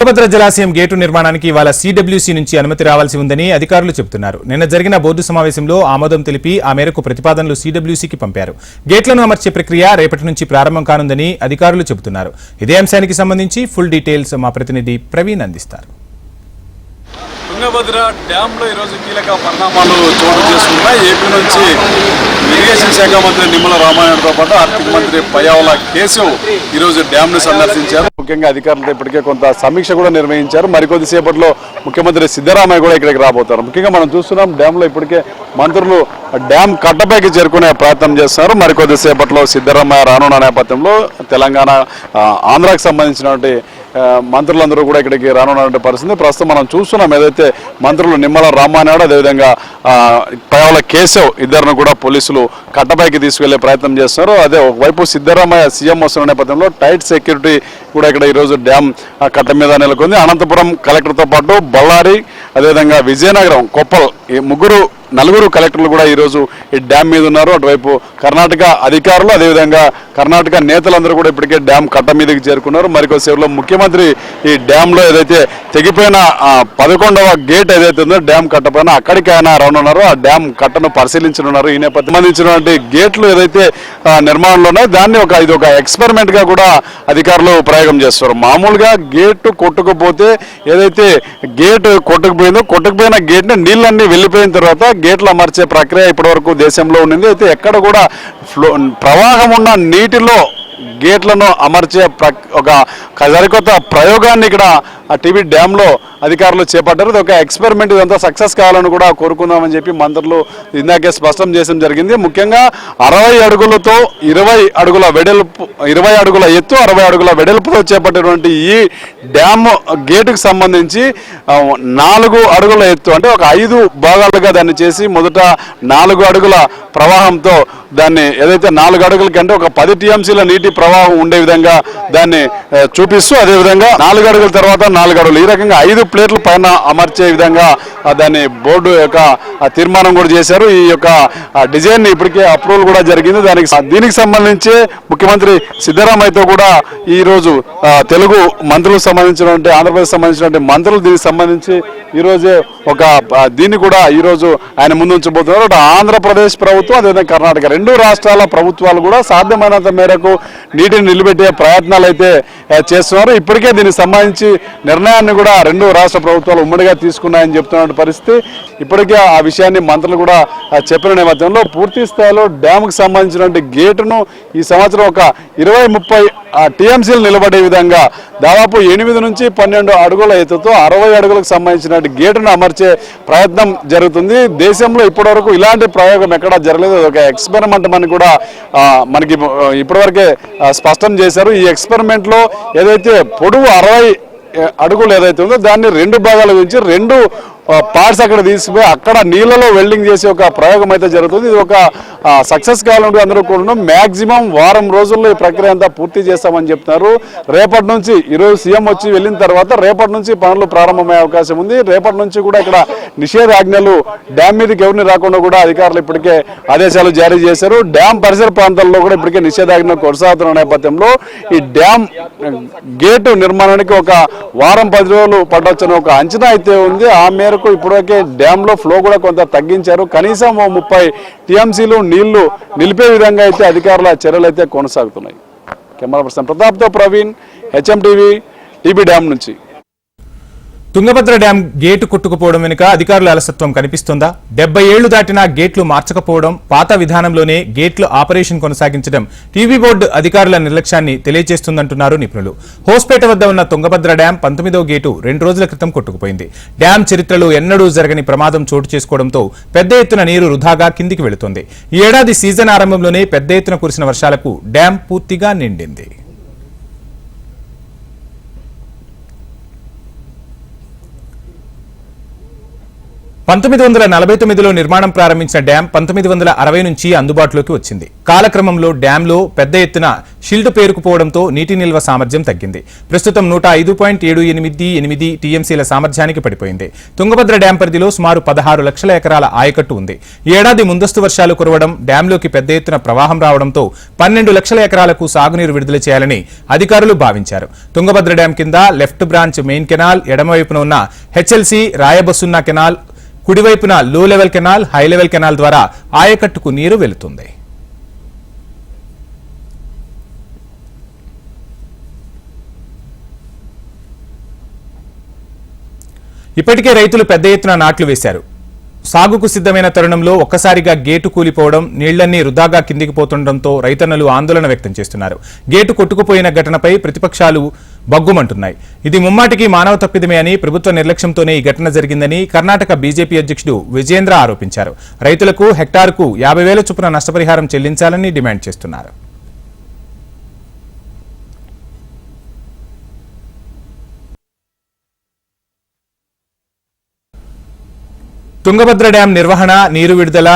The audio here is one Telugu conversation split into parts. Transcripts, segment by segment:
తుంగభద్ర జలాశయం గేటు నిర్మాణానికి ఇవాళ సీడబ్ల్యూసీ నుంచి అనుమతి రావాల్సి ఉందని అధికారులు చెబుతున్నారు. నిన్న జరిగిన బోర్డు సమావేశంలో ఆమోదం తెలిపి ఆ మేరకు ప్రతిపాదనలు సీడబ్ల్యూసీకి పంపారు. గేట్లను అమర్చే ప్రక్రియ రేపటి నుంచి ప్రారంభం కానుందని అధికారులు చెబుతున్నారు. ఇదే అంశానికి సంబంధించి ఫుల్ డీటెయిల్స్ మా ప్రతినిధి ప్రవీణ్ అందిస్తారు. తుంగభద్ర డ్యాంలో ఈరోజు కీలక పరిణామాలు చోటు చేసుకుంటున్నాయి. ఏపీ నుంచి ఇరిగేషన్ శాఖ మంత్రి నిమ్మల రామాయణతో పాటు ఆర్థిక మంత్రి పయావల కేశవ్ ఈరోజు డ్యాంను సందర్శించారు. ముఖ్యంగా అధికారులతో ఇప్పటికే కొంత సమీక్ష కూడా నిర్వహించారు. మరికొద్ది సేపట్లో ముఖ్యమంత్రి సిద్ధరామయ్య కూడా ఇక్కడికి రాబోతారు. ముఖ్యంగా మనం చూస్తున్నాం డ్యాంలో ఇప్పటికే మంత్రులు డ్యామ్ కట్టపైకి చేరుకునే ప్రయత్నం చేస్తున్నారు. మరికొద్ది సేపట్లో సిద్ధరామయ్య రానున్న నేపథ్యంలో తెలంగాణ ఆంధ్రాకి సంబంధించినటువంటి మంత్రులందరూ కూడా ఇక్కడికి రానున్నటువంటి పరిస్థితి. ప్రస్తుతం మనం చూస్తున్నాం ఏదైతే మంత్రులు నిమ్మల రామానాయుడు అదేవిధంగా ఆ, కేశవ్ ఇద్దరిని కూడా పోలీసులు కట్టపైకి తీసుకెళ్ళే ప్రయత్నం చేస్తున్నారు. అదే ఒకవైపు సిద్ధరామయ్య సీఎం వస్తున్న నేపథ్యంలో టైట్ సెక్యూరిటీ కూడా ఇక్కడ ఈరోజు డ్యామ్ కట్ట మీద నెలకొంది. అనంతపురం కలెక్టర్తో పాటు బళ్ళారి అదేవిధంగా విజయనగరం కొప్పల్ ఈ ముగ్గురు నలుగురు కలెక్టర్లు కూడా ఈరోజు ఈ డ్యామ్ మీద ఉన్నారు. అటువైపు కర్ణాటక అధికారులు అదేవిధంగా కర్ణాటక నేతలందరూ కూడా ఇప్పటికే డ్యామ్ కట్ట మీదకి చేరుకున్నారు. మరికొద్దిసేపులో ముఖ్యమంత్రి ఈ డ్యాంలో ఏదైతే తెగిపోయిన పదకొండవ గేట్ ఏదైతే ఉందో డ్యామ్ కట్టపైన అక్కడికి ఆయన రానున్నారో. ఆ డ్యామ్ కట్టను పరిశీలించనున్నారు. ఈ నేపథ్యం సంబంధించినటువంటి గేట్లు ఏదైతే నిర్మాణంలో ఉన్నాయో దాన్ని ఒక ఇది ఒక ఎక్స్పెరిమెంట్గా కూడా అధికారులు ప్రయోగం చేస్తారు మామూలుగా గేట్ కొట్టుకుపోతే ఏదైతే గేట్ కొట్టుకుపోయిందో కొట్టుకుపోయిన గేట్ని నీళ్ళన్నీ వెళ్ళిపోయిన తర్వాత గేట్లు అమర్చే ప్రక్రియ ఇప్పటివరకు దేశంలో ఉండింది అయితే ఎక్కడ కూడా ఫ్లో ప్రవాహం ఉన్న నీటిలో గేట్లను అమర్చే ప్ర- ఒక సరికొత్త ప్రయోగాన్ని ఇక్కడ ఆ టీవీ డ్యాంలో అధికారులు చేపట్టారు. ఇది ఒక ఎక్స్పెరిమెంట్ ఇదంతా సక్సెస్ కావాలని కూడా కోరుకుందామని చెప్పి మంత్రులు ఇందాకే స్పష్టం చేయడం జరిగింది. ముఖ్యంగా అరవై అడుగులతో ఇరవై అడుగుల వెడల్పు ఇరవై అడుగుల ఎత్తు అరవై అడుగుల వెడల్పుతో చేపట్టినటువంటి ఈ డ్యామ్ గేటుకు సంబంధించి నాలుగు అడుగుల ఎత్తు అంటే ఒక ఐదు భాగాలుగా దాన్ని చేసి మొదట నాలుగు అడుగుల ప్రవాహంతో దాన్ని ఏదైతే నాలుగు అడుగుల కంటే ఒక పది టీఎంసీల నీటి ప్రవాహం ఉండే విధంగా దాన్ని ఆ, చూపిస్తూ అదేవిధంగా నాలుగు అడుగుల తర్వాత నాలుగు అడుగులు. ఈ రకంగా ఐదు ప్లేట్ల పైన అమర్చే విధంగా దాన్ని బోర్డు యొక్క తీర్మానం కూడా చేశారు. ఈ యొక్క డిజైన్ని ఇప్పటికే అప్రూవల్ కూడా జరిగింది. దానికి దీనికి సంబంధించి ముఖ్యమంత్రి సిద్ధరామయ్యతో కూడా ఈ రోజు తెలుగు మంత్రులకు సంబంధించినటువంటి ఆంధ్రప్రదేశ్ సంబంధించినటువంటి మంత్రులు దీనికి సంబంధించి ఈ రోజే ఒక దీన్ని కూడా ఈ రోజు ఆయన ముందు ఉంచబోతున్నారు ఆంధ్రప్రదేశ్ ప్రభుత్వం అదేవిధంగా కర్ణాటక రెండు రాష్ట్రాల ప్రభుత్వాలు కూడా సాధ్యమైనంత మేరకు నీటిని నిలబెట్టే ప్రయత్నాలు అయితే చేస్తున్నారు ఇప్పటికే దీనికి సంబంధించి నిర్ణయాన్ని కూడా రెండు రాష్ట్ర ప్రభుత్వాలు ఉమ్మడిగా తీసుకున్నాయని చెప్తున్న పరిస్థితి. ఇప్పటికే ఆ విషయాన్ని మంత్రులు కూడా చెప్పిన నేపథ్యంలో పూర్తి స్థాయిలో డ్యామ్కి సంబంధించినటువంటి గేటును ఈ సంవత్సరం ఒక ఇరవై ముప్పై టీఎంసీలు నిలబడే విధంగా దాదాపు ఎనిమిది నుంచి పన్నెండు అడుగుల ఎత్తుతో అరవై అడుగులకు సంబంధించిన గేటును అమర్చే ప్రయత్నం జరుగుతుంది. దేశంలో ఇప్పటివరకు ఇలాంటి ప్రయోగం ఎక్కడా జరగలేదు. ఒక ఎక్స్పెరిమెంట్ అని కూడా మనకి ఇప్పటివరకే స్పష్టం చేశారు. ఈ ఎక్స్పెరిమెంట్లో ఏదైతే పొడవు అరవై అడుగులు ఏదైతే ఉందో దాన్ని రెండు భాగాలు గురించి రెండు పార్ట్స్ అక్కడ తీసుకుపోయి అక్కడ నీళ్ళలో వెల్డింగ్ చేసే ఒక ప్రయోగం అయితే జరుగుతుంది. ఇది ఒక సక్సెస్ కావాలంటే అందరూ కూడా మ్యాక్సిమం వారం రోజుల్లో ఈ ప్రక్రియ అంతా పూర్తి చేస్తామని చెప్తున్నారు. రేపటి నుంచి ఈరోజు సీఎం వచ్చి వెళ్ళిన తర్వాత రేపటి నుంచి పనులు ప్రారంభమయ్యే అవకాశం ఉంది. రేపటి నుంచి కూడా ఇక్కడ నిషేధాజ్ఞలు డ్యామ్ మీదకి ఎవరిని రాకుండా కూడా అధికారులు ఇప్పటికే ఆదేశాలు జారీ చేశారు. డ్యామ్ పరిసర ప్రాంతాల్లో కూడా ఇప్పటికే నిషేధాజ్ఞలు కొనసాగుతున్న నేపథ్యంలో ఈ డ్యామ్ గేటు నిర్మాణానికి ఒక వారం పది రోజులు పడవచ్చని ఒక అంచనా అయితే ఉంది. ఆ మేరకు ఇప్పటికే డ్యామ్లో ఫ్లో కూడా కొంత తగ్గించారు. కనీసం ఓ ముప్పై టీఎంసీలు నీళ్ళు నిలిపే విధంగా అయితే అధికారుల చర్యలు అయితే కొనసాగుతున్నాయి. Camera person ప్రతాప్తో Praveen H M TV T B dam నుంచి. తుంగభద్ర డ్యాం గేటు కొట్టుకుపోవడం వెనుక అధికారుల అలసత్వం కనిపిస్తోందా? డెబ్బై ఏళ్ళు దాటినా గేట్లు మార్చకపోవడం పాత విధానంలోనే గేట్లు ఆపరేషన్ కొనసాగించడం టీవీ బోర్డు అధికారుల నిర్లక్ష్యాన్ని తెలియజేస్తుందంటున్నారు నిపుణులు. హోస్పేట వద్ద ఉన్న తుంగభద్ర డ్యాం పంతొమ్మిదో గేటు రెండు రోజుల క్రితం కొట్టుకుపోయింది. డ్యాం చరిత్రలో ఎన్నడూ జరగని ప్రమాదం చోటు చేసుకోవడంతో పెద్ద ఎత్తున నీరు వృధాగా కిందికి వెళుతోంది. ఈ ఏడాది సీజన్ ఆరంభంలోనే పెద్ద ఎత్తున కురిసిన వర్షాలకు డ్యాం పూర్తిగా నిండింది. పంతొమ్మిది వందల నలభై తొమ్మిదిలో నిర్మాణం ప్రారంభించిన డ్యాం పంతొమ్మిది వందల అరవై నుంచి అందుబాటులోకి వచ్చింది. కాలక్రమంలో డ్యాంలో పెద్ద ఎత్తున షిల్డ్ పేరుకుపోవడంతో నీటి నిల్వ సామర్థ్యం తగ్గింది. ప్రస్తుతం నూట ఐదు పాయింట్ ఏడు ఎనిమిది ఎనిమిది టీఎంసీల సామర్థ్యానికి పడిపోయింది. తుంగభద్ర డ్యాం పరిధిలో సుమారు పదహారు లక్షల ఎకరాల ఆయకట్టు ఉంది. ఏడాది ముందస్తు వర్షాలు కురవడం డ్యాంలోకి పెద్ద ఎత్తున ప్రవాహం రావడంతో పన్నెండు లక్షల ఎకరాలకు సాగునీరు విడుదల చేయాలని అధికారులు భావించారు. తుంగభద్ర డ్యాం కింద లెఫ్ట్ బ్రాంచ్ మెయిన్ కెనాల్ ఎడమవైపున ఉన్న H L C Rayabasavanna canal కుడివైపున low level canal high level canal ద్వారా ఆయకట్టుకు నీరు వెళుతుంది. ఇప్పటికే రైతులు పెద్ద ఎత్తున నాట్లు వేశారు. సాగుకు సిద్ధమైన తరుణంలో ఒక్కసారిగా గేటు కూలిపోవడం నీళ్ళన్నీ వృధాగా కిందికి పోతుండటంతో రైతన్నలు ఆందోళన వ్యక్తం చేస్తున్నారు. గేటు కొట్టుకుపోయిన ఘటనపై ప్రతిపక్షాలు బగ్గుమంటున్నాయి. ఇది ముమ్మాటికి మానవ తప్పిదమే అని ప్రభుత్వ నిర్లక్ష్యంతోనే ఈ ఘటన జరిగిందని కర్ణాటక బీజేపీ అధ్యక్షుడు విజేంద్ర ఆరోపించారు. రైతులకు హెక్టార్కు యాభై వేల చొప్పున నష్టపరిహారం చెల్లించాలని డిమాండ్ చేస్తున్నారు. తుంగభద్ర డ్యాం నిర్వహణ నీరు విడుదల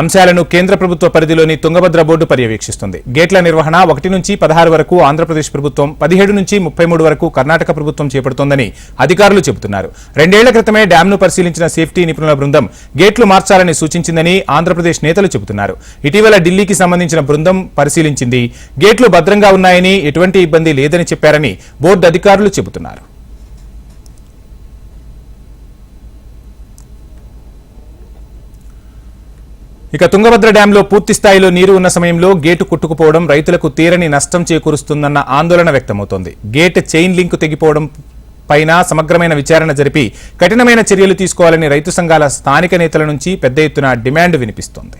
అంశాలను కేంద్ర ప్రభుత్వ పరిధిలోని తుంగభద్ర బోర్డు పర్యవేక్షిస్తుంది. గేట్ల నిర్వహణ ఒకటి నుంచి పదహారు వరకు ఆంధ్రప్రదేశ్ ప్రభుత్వం పదిహేడు నుంచి ముప్పై మూడు వరకు కర్ణాటక ప్రభుత్వం చేపడుతోందని అధికారులు చెబుతున్నారు. రెండేళ్ళ క్రితమే డ్యాంను పరిశీలించిన సేఫ్టీ నిపుణుల బృందం గేట్లు మార్చాలని సూచించిందని ఆంధ్రప్రదేశ్ నేతలు చెబుతున్నారు. ఇటీవల ఢిల్లీకి సంబంధించిన బృందం పరిశీలించింది. గేట్లు భద్రంగా ఉన్నాయని ఎటువంటి ఇబ్బంది లేదని చెప్పారని బోర్డు అధికారులు చెబుతున్నారు. ఇక తుంగభద్ర డ్యాంలో పూర్తి స్థాయిలో నీరు ఉన్న సమయంలో గేటు కుట్టుకుపోవడం రైతులకు తీరని నష్టం చేకూరుస్తుందన్న ఆందోళన వ్యక్తమవుతోంది. గేట్ చైన్ లింక్ తెగిపోవడం పైన సమగ్రమైన విచారణ జరిపి కఠినమైన చర్యలు తీసుకోవాలని రైతు సంఘాల స్థానిక నేతల నుంచి పెద్ద ఎత్తున డిమాండ్ వినిపిస్తోంది.